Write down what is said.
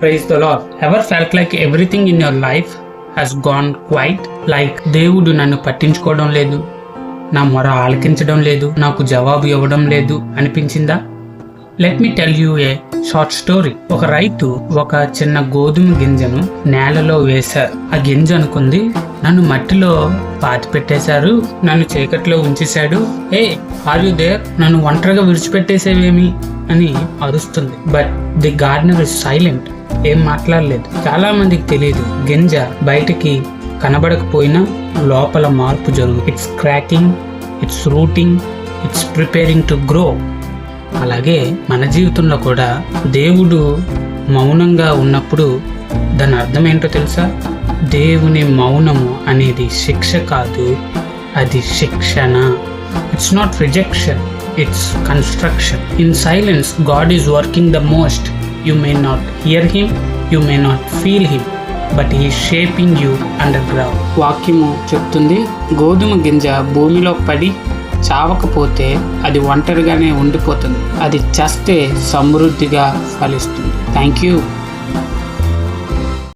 Praise the Lord ever felt like everything in your life has gone quiet like దేవుడు నన్ను పట్టించుకోవడం లేదు నా మొర ఆలకించడం లేదు నాకు జవాబు ఇవ్వడం లేదు అనిపించిందా? Let me tell you a short story ఒక రైతు ఒక చిన్న గోధుమ గింజను నేలలో వేశారు. ఆ గింజ అనుకుంది నన్ను మట్టిలో పాతి పెట్టేశారు నన్ను చీకట్లో ఉంచేశాడు. ఏ ఆర్ యు దేర్ నన్ను ఒంటరిగా విడిచిపెట్టేసేవేమి? అని అరుస్తుంది. But the gardener is silent ఏం మాట్లాడలేదు. చాలా మందికి తెలియదు. గింజ బయటికి కనబడకపోయినా లోపల మార్పు జరుగు. It's cracking it's rooting it's preparing to grow అలాగే మన జీవితంలో కూడా దేవుడు మౌనంగా ఉన్నప్పుడు దాని అర్థం ఏంటో తెలుసా? దేవుని మౌనము అనేది శిక్ష కాదు అది శిక్షణ. It's not rejection it's construction in silence God is working the most you may not hear him you may not feel him but he shaping you underground వాక్యము చెప్తుంది గోధుమ గింజ భూమిలో పడి చావకపోతే అది ఒంటరిగానే ఉండిపోతుంది. అది చస్తే సమృద్ధిగా ఫలిస్తుంది. Thank you